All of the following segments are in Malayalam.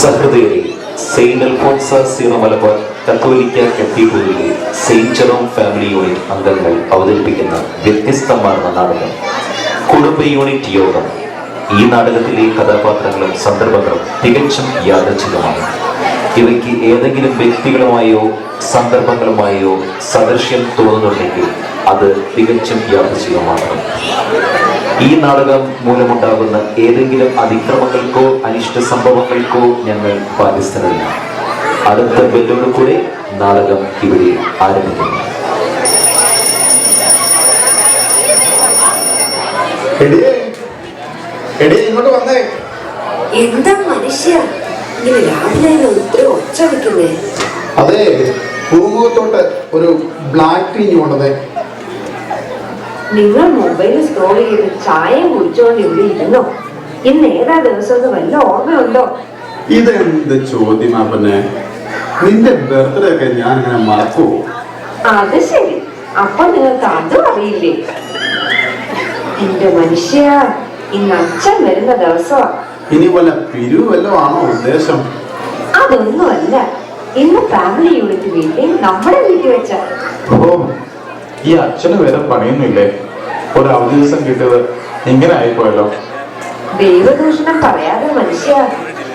സഹൃദയരെ സെയിന്റ് അൽഫോൺസ സീറോ മലബാർ കത്തോലിക്ക കത്തീഡ്രലിലെ സെയിന്റ് ഫാമിലി യൂണിറ്റ് അംഗങ്ങൾ അവതരിപ്പിക്കുന്ന വ്യത്യസ്തമാർന്ന നാടകം. കുടുംബ യൂണിറ്റ് യോഗം. ഈ നാടകത്തിലെ കഥാപാത്രങ്ങളും സന്ദർഭങ്ങളും തികച്ചും യാദർച്ഛികമാണ് ഇവയ്ക്ക് ഏതെങ്കിലും വ്യക്തികളുമായോ സന്ദർഭങ്ങളുമായോ സദൃശ്യം തോന്നുന്നുണ്ടെങ്കിൽ അത് തികച്ചും യാദർച്ഛികമാണ് ഈ നാടകം മൂലമുണ്ടാകുന്ന ഏതെങ്കിലും അതിക്രമങ്ങൾക്കോ അനിഷ്ട സംഭവങ്ങൾക്കോ ഞങ്ങൾ ബാധ്യസ്ഥരല്ല. അടുത്ത ബെല്ലോട് കൂടെ നാടകം ഇവിടെ ആരംഭിക്കുന്നു. എടിയേ എടി ഇങ്ങോട്ട് വന്നേ. എന്താ മനുഷ്യ? ഇങ്ങനെ രാവിലെ ഒത്തിരി ഒച്ച വെക്കുന്നേ അതെ പൂമുഖത്തോട്ട് ഒരു ബ്ലാക്ക് ടീ കൊണ്ടതേ നിങ്ങൾ മൊബൈൽ സ്ക്രോൾ ചെയ്ത് ചായയും കുടിച്ചോണ്ട് ഇവിടെ ഇരുന്നോ? ഇന്ന് ഏതാ ദിവസം വല്ല ഓർമ്മയുണ്ടോ? ഇതെന്ത് ചോദ്യമാ പിന്നെ നിന്റെ ബർത്ത്ഡേ ഒക്കെ ഞാൻ ഇങ്ങനെ മറക്കൂ അത് ശരി. അപ്പൊ നിങ്ങൾക്ക് അതും അറിയില്ലേ? എന്റെ മനുഷ്യ ഇന്ന് അച്ഛൻ വരുന്ന ദിവസമാ ഇനി വല്ല പിരിവ് വല്ലതും ആണോ ഉദ്ദേശം? അതൊന്നുമല്ല. ഇന്ന് ഫാമിലി യൂണിറ്റ് മീറ്റിംഗ് നമ്മുടെ വീട്ടിൽ വെച്ചാ. ഓ ഈ അച്ഛന് വേറെ പണിയൊന്നുമില്ലേ? ഒരു അവധി ദിവസം കിട്ടിയത് ഇങ്ങനെ ആയിപ്പോയല്ലോ. ദൈവദൂഷണം പറയാതെ മനുഷ്യ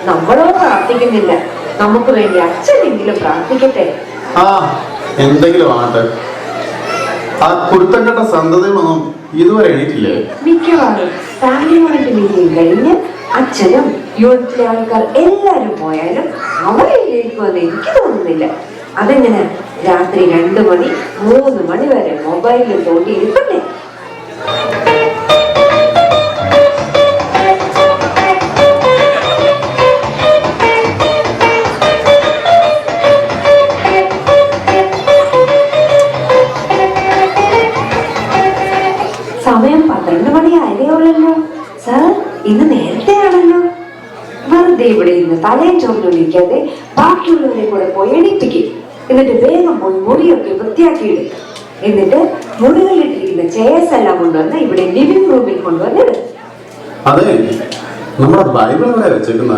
നമ്മളോ പ്രാർത്ഥിക്കുന്നില്ല. നമുക്ക് വേണ്ടി അച്ഛനെങ്കിലും പ്രാർത്ഥിക്കട്ടെ. ആ എന്തെങ്കിലും ആട്ടെ ആ കുരുത്തക്കെട്ട സന്തതികളൊന്നും ഇതുവരെ എണീറ്റില്ലേ? മിക്കവാറും ഫാമിലി യൂണിറ്റ് മീറ്റിംഗ് കഴിഞ്ഞ് അച്ഛനും യൂണിറ്റിലെ ആൾക്കാർ എല്ലാരും പോയാലും അവരെ എനിക്ക് തോന്നുന്നില്ല. അതെങ്ങനെ? രാത്രി രണ്ടു മണി മൂന്ന് മണി വരെ മൊബൈലിൽ തോണ്ടി ഇരിപ്പല്ലേ സമയം പന്ത്രണ്ട് മണി ആയതേ ഉള്ളല്ലോ. സാർ ഇന്ന് നേരത്തെ ആണല്ലോ വെറുതെ ഇവിടെ ഇന്ന് തലയും ചോറിനൊഴിക്കാതെ ബാക്കിയുള്ളവരെ കൂടെ പോയി എണീപ്പിക്കും. എന്നിട്ട് വേഗം പോയി മുറിയൊക്കെ വൃത്തിയാക്കിയിടുക എന്നിട്ട് മുറികളിട്ടിരിക്കുന്ന ചെയർസ് എല്ലാം കൊണ്ടുവന്ന് ഇവിടെ ലിവിംഗ് റൂമിൽ കൊണ്ടുവന്ന് അതെ നമ്മുടെ ബൈബിൾ ഇവിടെ വെച്ചേക്കുന്ന?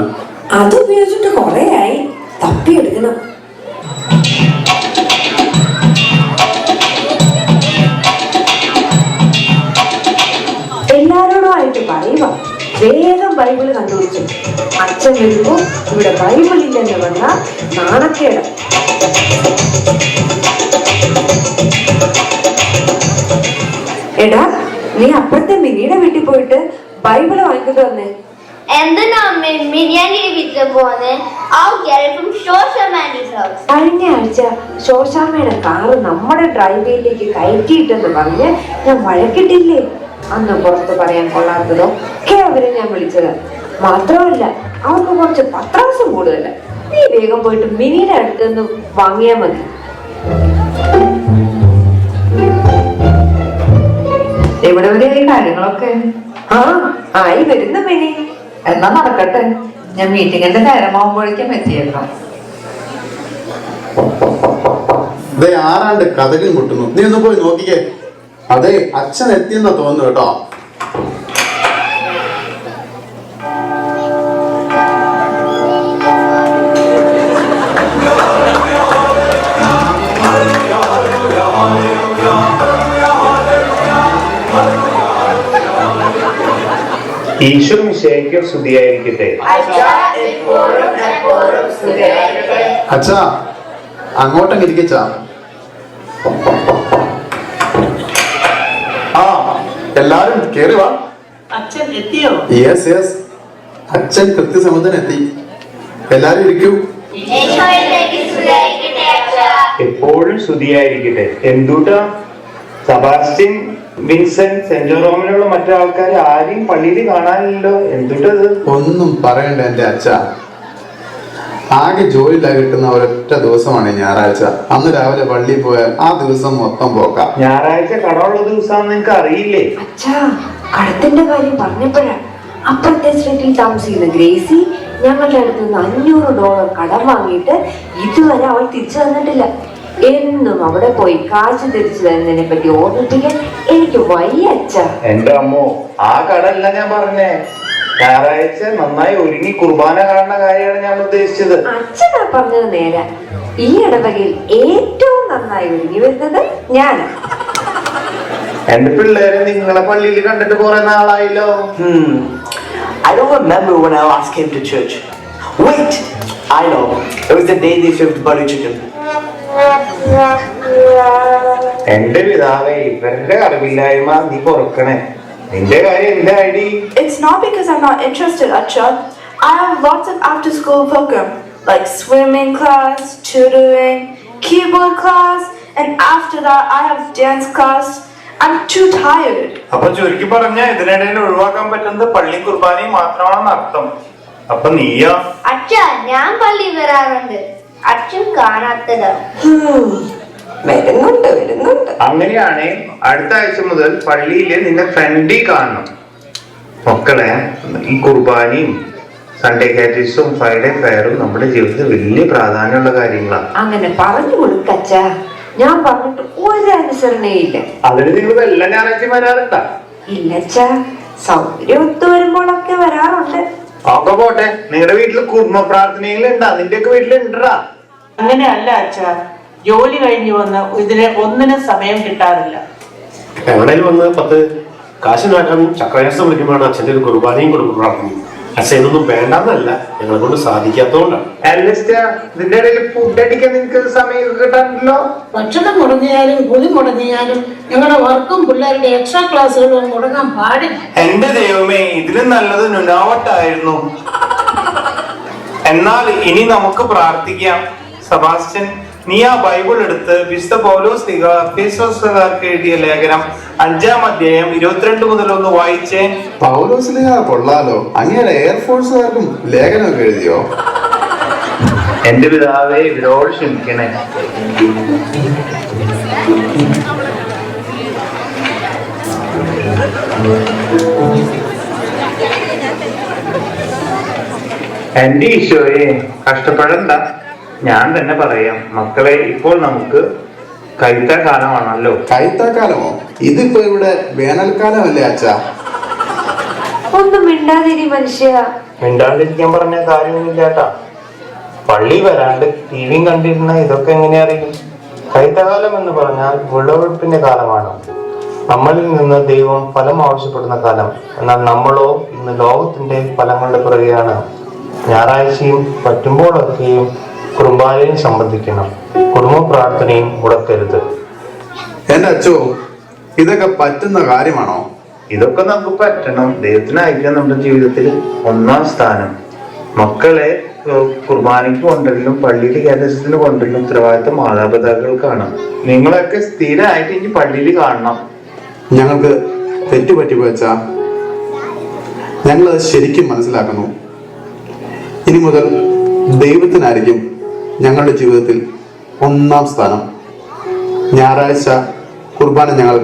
അത് ഉപയോഗിച്ചിട്ട് കുറെ ആയി. തപ്പിയെടുക്കണം എല്ലാരോടുമായിട്ട് പറയുക. വേഗം ബൈബിൾ കണ്ടുപിടിച്ചു. അച്ഛൻ വരുമ്പോ ഇവിടെ ബൈബിൾ ഇല്ലെന്ന് പറഞ്ഞാൽ നാണക്കേട്. എടാ നീ അപ്പുറത്തെ മിനിയുടെ വീട്ടിൽ പോയിട്ട് ബൈബിൾ വാങ്ങിക്കൊണ്ട് വന്നേ. എന്തിനാ ബിരിയാണി വീട്ടിൽ പോകുന്നത്. കഴിഞ്ഞ ആഴ്ച ശോശാമ്മയുടെ കാറ് നമ്മുടെ ഡ്രൈവേയിലേക്ക് കയറ്റിയിട്ടെന്ന് പറഞ്ഞ് ഞാൻ വഴക്കിട്ടില്ലേ? അന്ന് പുറത്ത് പറയാൻ കൊള്ളാത്തതൊക്കെ അവരെ ഞാൻ വിളിച്ചത്. മാത്രമല്ല അവർക്ക് കുറച്ച് പത്രാസം കൂടുതല. നീ വേഗം പോയിട്ട് മിനിയുടെ അടുത്ത് നിന്ന് വാങ്ങിയാ മതി. എവിടെ വരെയായി കാര്യങ്ങളൊക്കെ? ആ ആയി വരുന്ന മിനി. എന്നാ നടക്കട്ടെ. ഞാൻ മീറ്റിങ്ങിന്റെ നേരമാകുമ്പോഴേക്കും എത്തിയേക്കാം. ആരാണ്ട് കഥകൾ മുട്ടുന്നു. നീ ഒന്ന് പോയി നോക്കിക്കേ. അതെ അച്ഛൻ എത്തിയെന്നാ തോന്നുന്നു കേട്ടോ. ഈശോ മിശിഹായ്ക്ക് സ്തുതിയായിരിക്കട്ടെ. അച്ഛാ അങ്ങോട്ടങ്ങ് ഇരിക്കച്ചാ ആ എല്ലാരും കേറി വാ. യെസ് യെസ് അച്ഛൻ കൃത്യസമയത്തിന് എത്തി എല്ലാരും ഇരിക്കൂ. എപ്പോഴും സ്തുതിയായിരിക്കട്ടെ. എന്തുട്ടാ? സബാസ്റ്റ്യൻ വിൻസെന്റ് സെന്റ് ജോറോമിലുള്ള മറ്റു ആൾക്കാർ ആരെയും പള്ളിയിൽ കാണാനില്ലല്ലോ. എന്തുട്ടത് ഒന്നും പറയണ്ട എന്റെ അച്ഛ. ആകെ ജോലിയിലായി കിട്ടുന്ന ഒരൊറ്റ ദിവസമാണ് ഞായറാഴ്ച. അന്ന് രാവിലെ പള്ളിയിൽ പോയാൽ ആ ദിവസം മൊത്തം പോക്കാം. ഞായറാഴ്ച കടമുള്ള ദിവസം നിങ്ങൾക്ക് അറിയില്ലേ? അച്ഛാ കടത്തിന്റെ കാര്യം പറഞ്ഞപ്പോഴാ അപ്പുറത്തെ സ്ട്രീറ്റിൽ താമസിക്കുന്ന ഗ്രേസി ഞങ്ങളുടെ അടുത്ത് നിന്ന് അഞ്ഞൂറ് ഡോളർ കടം വാങ്ങിയിട്ട് ഇതുവരെ അവൾ തിരിച്ചു തന്നിട്ടില്ല. എന്നും അവിടെ പോയി കാശ് തിരിച്ചു തരുന്നതിനെ പറ്റി ഓർമ്മിപ്പിക്കാൻ എനിക്ക് വലിയ അച്ഛ എന്റെ അമ്മോ ആ കടല്ല ഞാൻ പറഞ്ഞേ ഞായറാഴ്ച നന്നായി ഒരുങ്ങി കുർബാന കാണുന്ന കാര്യമാണ് ഞാൻ ഉദ്ദേശിച്ചത് അച്ഛനാ പറഞ്ഞത് നേരെ ഈ ഇടവകയിൽ ഏറ്റവും നന്നായി ഒരുങ്ങി വരുന്നത് ഞാൻ എന്റെ പിള്ളേരെ നിങ്ങളെ പള്ളിയിൽ കണ്ടിട്ട് കുറെ നാളായല്ലോ Hmm. I don't remember when I last came to church. Wait! I know. It was the day they served butter chicken. എന്റെ പിതാവേ ഇവരുടെ അറിവില്ലായ്മ നീ പൊറുക്കണേ. നിന്റെ കാര്യം എന്റെ ID it's not because I not interested അച്ഛ I have lots of after school program like swimming class tutoring keyboard class and after that I have dance class I am too tired അപ്പോൾ ചുരുക്കി പറഞ്ഞാൽ ഇതിനിടയിൽ ഒഴിവാക്കാൻ പറ്റുന്നത് പള്ളി കുർബാനയും മാത്രമാണെന്ന് അർത്ഥം അപ്പൊ നീയോ? അച്ഛാ ഞാൻ പള്ളി വരാറുണ്ട്. അച്ഛൻ കാണാത്തത്. വരുന്നുണ്ട് വരുന്നുണ്ട്. അങ്ങനെയാണേ അടുത്ത ആഴ്ച മുതൽ പള്ളിയിൽ നിന്റെ ഫ്രണ്ടി കാണണം. മക്കളെ ഈ കുർബാനയും സൺഡേ കാറ്റീസും ഫ്രൈഡേ ഫെയറും നമ്മുടെ ജീവിതത്തിൽ വലിയ പ്രാധാന്യമുള്ള കാര്യങ്ങളാണ് അങ്ങനെ പറഞ്ഞു കൊടുക്കച്ച ഞാൻ പറഞ്ഞിട്ട് ഒരു അനുസരണയില്ല അതിന് നിങ്ങൾ എല്ലാ ഞായറാഴ്ച വരാറുണ്ടാ ഇല്ലച്ച സൗകര്യം ഒത്തു വരുമ്പോഴൊക്കെ വരാറുണ്ട്. ഒക്കെ പോട്ടെ. നിങ്ങളുടെ വീട്ടിൽ കുടുംബ വീട്ടിൽ നിന്റെയൊക്കെ വീട്ടിലുണ്ടാ അങ്ങനെയല്ല അച്ഛാ. ജോലി കഴിഞ്ഞു വന്ന് ഇതിന് ഒന്നിനും സമയം കിട്ടാറില്ല. എവിടെയും വന്ന് പത്ത് കാശ് നാട്ടാൻ ചക്രയാസം വിളിക്കുമ്പോഴാണ് അച്ഛന്റെ ഒരു കുർബാനയും കൊടുക്കും അച്ഛൻ ഇതൊന്നും വേണ്ടെന്നല്ല. ഞങ്ങളെ കൊണ്ട് സാധിക്കാത്തതുകൊണ്ടാണ് ഇതിന്റെ ഇടയിൽ ഫുഡ് അടിക്കാൻ നിനക്ക് സമയം കിട്ടാറുണ്ടല്ലോ? ഭക്ഷണം മുടങ്ങിയാലും കുളി മുടങ്ങിയാലും ഞങ്ങളുടെ വർക്കും പിള്ളേരുടെ എക്സ്ട്രാ ക്ലാസ്സുകളും മുടങ്ങാൻ പാടില്ല. എന്റെ ദൈവമേ ഇതിലും നല്ലത് നുനാവട്ടായിരുന്നു. എന്നാൽ ഇനി നമുക്ക് പ്രാർത്ഥിക്കാം. സബാസ്റ്റ്യൻ നീ ആ ബൈബിൾ എടുത്ത് വിശുദ്ധ പൗലോസ് ഫീസോസുകാർക്ക് എഴുതിയ ലേഖനം അഞ്ചാം അധ്യായം ഇരുപത്തിരണ്ട് മുതൽ ഒന്ന് വായിച്ചേ. നിക കൊള്ളാലോ അങ്ങനെ എയർഫോഴ്സുകാർക്കും ലേഖനമൊക്കെ എഴുതിയോ? എന്റെ പിതാവേ ഇവരോട് ക്ഷമിക്കണേ. എന്റെ ഈശോയെ കഷ്ടപ്പെടണ്ട. ഞാൻ തന്നെ പറയാം. മക്കളെ ഇപ്പോൾ നമുക്ക് കൈത്ത കാലമാണല്ലോ. കൈത്താക്കാലമോ ഇതിപ്പോ ഇവിടെ വേനൽക്കാലമല്ലേ അച്ഛാ? ഒന്നും മിണ്ടാതിരി മനുഷ്യ. മിണ്ടാണ്ടിരിക്കാൻ പറഞ്ഞ കാര്യമൊന്നുമില്ലാട്ടാ. പള്ളി വരാണ്ട് ടി വിയും കണ്ടിരുന്ന ഇതൊക്കെ എങ്ങനെ അറിയും? കൈത്തകാലം എന്ന് പറഞ്ഞാൽ വിളവെടുപ്പിന്റെ കാലമാണ്. നമ്മളിൽ നിന്ന് ദൈവം ഫലം ആവശ്യപ്പെടുന്ന കാലം. എന്നാൽ നമ്മളോ ഇന്ന് ലോകത്തിന്റെ ഫലങ്ങളുടെ പുറകെയാണ്. ഞായറാഴ്ചയും പറ്റുമ്പോഴൊക്കെയും കുടുംബാലയം സംബന്ധിക്കണം. കുടുംബ പ്രാർത്ഥനയും മുടക്കരുത്. എന്റെ അച്ഛോ ഇതൊക്കെ പറ്റുന്ന കാര്യമാണോ? ഇതൊക്കെ നമുക്ക് പറ്റണം. ദൈവത്തിന് അയക്കാൻ നമ്മുടെ ജീവിതത്തിൽ ഒന്നാം സ്ഥാനം. മക്കളെ കുർബാനയ്ക്ക് കൊണ്ടുവരലും പള്ളിയിൽ കേരളത്തിന് കൊണ്ടുവരലും ഉത്തരവാദിത്തം മാതാപിതാക്കൾക്കാണ്. നിങ്ങളൊക്കെ സ്ഥിരമായിട്ട് ഇനി പള്ളിയിൽ കാണണം. ഞങ്ങൾക്ക് തെറ്റുപറ്റിപ്പോയി ഞങ്ങൾ അത് ശരിക്കും മനസ്സിലാക്കുന്നു. ഇനി മുതൽ ദൈവത്തിനായിരിക്കും ഞങ്ങളുടെ ജീവിതത്തിൽ ഒന്നാം സ്ഥാനം. ഞായറാഴ്ച കുർബാന ഞങ്ങൾ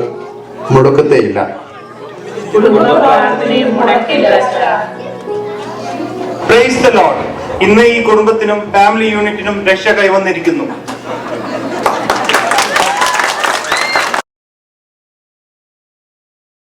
മുടക്കത്തേയില്ല. ഇന്ന് ഈ കുടുംബത്തിനും ഫാമിലി യൂണിറ്റിനും രക്ഷ കൈവന്നിരിക്കുന്നു.